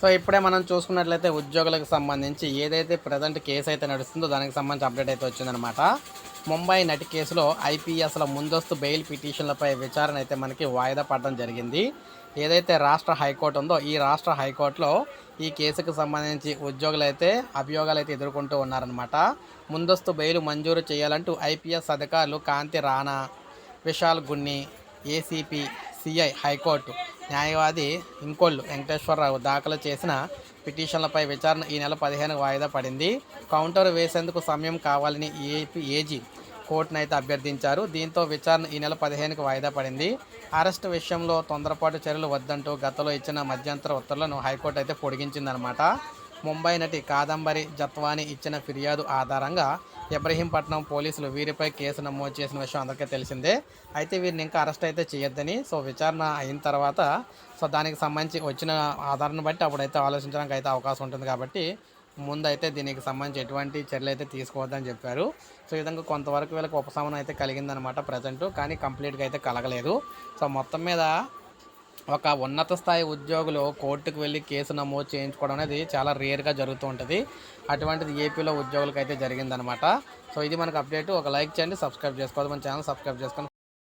So ఇప్పుడే మనం చూసుకున్నట్లయితే ఉద్యోగులకు సంబంధించి ఏదైతే ప్రజెంట్ కేసు అయితే నడుస్తుందో దానికి సంబంధించి అప్డేట్ అయితే వచ్చిందనమాట ముంబై నటి కేసులో ఐపీఎస్ల ముందస్తు బెయిల్ పిటిషన్లపై విచారణ అయితే మనకి వాయిదా పడడం జరిగింది. ఏదైతే రాష్ట్ర హైకోర్టు ఉందో ఈ రాష్ట్ర హైకోర్టులో ఈ కేసుకు సంబంధించి ఉద్యోగులైతే అభియోగాలు అయితే ఎదుర్కొంటూ ఉన్నారనమాట ముందస్తు బెయిల్ మంజూరు చేయాలంటూ ఐపీఎస్ అధికారులు Kanthi Rana Vishal Gunni ACP CI high court న్యాయవాది ఇంకొల్లు వెంకటేశ్వరరావు దాఖలు చేసిన పిటిషన్లపై విచారణ ఈ నెల పదిహేను వాయిదా పడింది. కౌంటర్ వేసేందుకు సమయం కావాలని ఏపీ ఏజీ కోర్టును అయితే అభ్యర్థించారు. దీంతో విచారణ ఈ నెల పదిహేనుకు వాయిదా పడింది. అరెస్టు విషయంలో తొందరపాటు చర్యలు వద్దంటూ గతంలో ఇచ్చిన మధ్యంతర ఉత్తర్వులను హైకోర్టు అయితే పొడిగించిందనమాట ముంబై నటి కాదంబరి జత్వాని ఇచ్చిన ఫిర్యాదు ఆధారంగా ఇబ్రహీంపట్నం పోలీసులు వీరిపై కేసు నమోదు చేసిన విషయం అందరికీ తెలిసిందే. అయితే వీరిని ఇంకా అరెస్ట్ అయితే చేయొద్దని సో విచారణ అయిన తర్వాత సో దానికి సంబంధించి వచ్చిన ఆధారాన్ని బట్టి అప్పుడైతే ఆలోచించడానికి అయితే అవకాశం ఉంటుంది కాబట్టి ముందైతే దీనికి సంబంధించి ఎటువంటి చర్యలు అయితే తీసుకోవద్దని చెప్పారు. సో ఈ విధంగా కొంతవరకు వీళ్ళకి ఉపశమనం అయితే కలిగిందనమాట ప్రజెంట్ కానీ కంప్లీట్గా అయితే కలగలేదు. సో మొత్తం మీద ఒక ఉన్నత స్థాయి ఉద్యోగులు కోర్టుకు వెళ్ళి కేసు నమోదు చేయించుకోవడం అనేది చాలా రేర్గా జరుగుతూ ఉంటుంది. అటువంటిది ఏపీలో ఉద్యోగులకు అయితే జరిగిందనమాట సో ఇది మనకు అప్డేట్. ఒక లైక్ చేయండి సబ్స్క్రైబ్ చేసుకోవద్దు. మన ఛానల్ సబ్స్క్రైబ్ చేసుకోండి